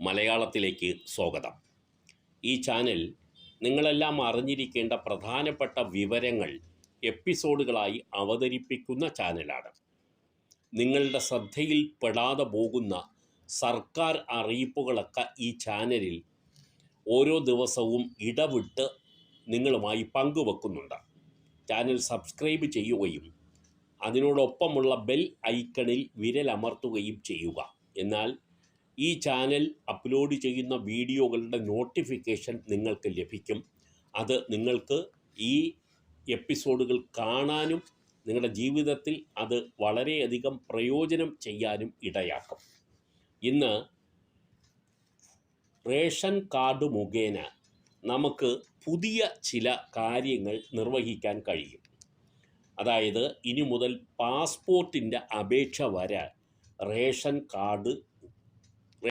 മലയാളത്തിലേക്ക് സ്വാഗതം. ഈ ചാനൽ നിങ്ങളെല്ലാം അറിഞ്ഞിരിക്കേണ്ട പ്രധാനപ്പെട്ട വിവരങ്ങൾ എപ്പിസോഡുകളായി അവതരിപ്പിക്കുന്ന ചാനലാണ്. നിങ്ങളുടെ ശ്രദ്ധയിൽ പെടാതെ പോകുന്ന സർക്കാർ അറിയിപ്പുകളൊക്കെ ഈ ചാനലിൽ ഓരോ ദിവസവും ഇടവിട്ട് നിങ്ങളുമായി പങ്കുവെക്കുന്നുണ്ട്. ചാനൽ സബ്സ്ക്രൈബ് ചെയ്യുകയും അതിനോടൊപ്പമുള്ള ബെൽ ഐക്കണിൽ വിരലമർത്തുകയും ചെയ്യുക. എന്നാൽ ഈ ചാനൽ അപ്ലോഡ് ചെയ്യുന്ന വീഡിയോകളുടെ നോട്ടിഫിക്കേഷൻ നിങ്ങൾക്ക് ലഭിക്കും. അത് നിങ്ങൾക്ക് ഈ എപ്പിസോഡുകൾ കാണാനും നിങ്ങളുടെ ജീവിതത്തിൽ അത് വളരെയധികം പ്രയോജനം ചെയ്യാനും ഇടയാക്കും. ഇന്ന് റേഷൻ കാർഡ് മുഖേന നമുക്ക് പുതിയ ചില കാര്യങ്ങൾ നിർവഹിക്കാൻ കഴിയും. അതായത് ഇനി മുതൽ പാസ്പോർട്ടിന്റെ അപേക്ഷ വരെ റേഷൻ കാർഡ്